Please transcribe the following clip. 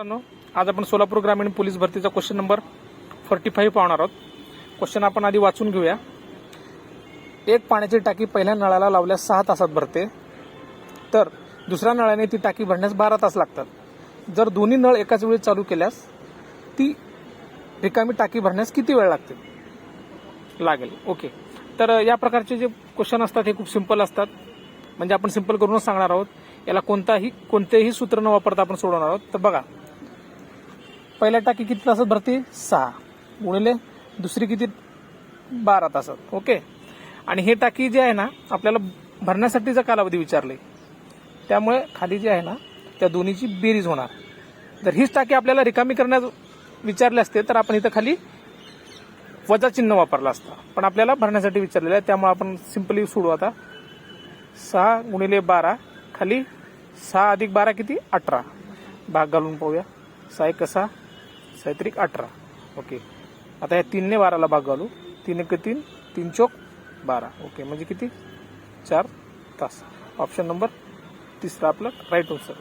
मित्रांनो आज आपण सोलापूर ग्रामीण पोलीस भरतीचा क्वेश्चन नंबर फोर्टी फाईव्ह पाहणार आहोत. क्वेश्चन आपण आधी वाचून घेऊया. एक पाण्याची टाकी पहिल्या नळाला लावल्यास सहा तासात भरते. तर दुसऱ्या नळाने ती टाकी भरण्यास बारा तास लागतात. जर दोन्ही नळ एकाच वेळी चालू केल्यास ती रिकामी टाकी भरण्यास किती वेळ लागते? लागेल. ओके. तर या प्रकारचे जे क्वेश्चन असतात हे खूप सिंपल असतात. म्हणजे आपण सिंपल करूनच सांगणार आहोत. याला कोणताही कोणतेही सूत्र न वापरता आपण सोडवणार आहोत. तर बघा पहिल्या टाकी किती तासात भरते? सहा. गुणिले दुसरी किती? बारा तासात. ओके? आणि हे टाकी जे आहे ना आपल्याला भरण्यासाठीचा कालावधी विचारले. त्यामुळे खाली जे आहे ना त्या दोन्हीची बेरीज होणार. जर हीच टाकी आपल्याला रिकामी करण्यास विचारले असते तर आपण इथं खाली वजा चिन्ह वापरलं असतं. पण आपल्याला भरण्यासाठी विचारलेलं आहे त्यामुळे आपण सिम्पली सोडू आता. सहा गुणिले बारा खाली सहा अधिक बारा किती? अठरा. भाग घालून पाहूया. सहा एक सहा. सायत्रिक अठरा. ओके. आता या तीनने बाराला भाग घालू. तीन एक तीन तीन चौक बारा. ओके. म्हणजे किती? चार तास. ऑप्शन नंबर तिसरा आपलं राईट आन्सर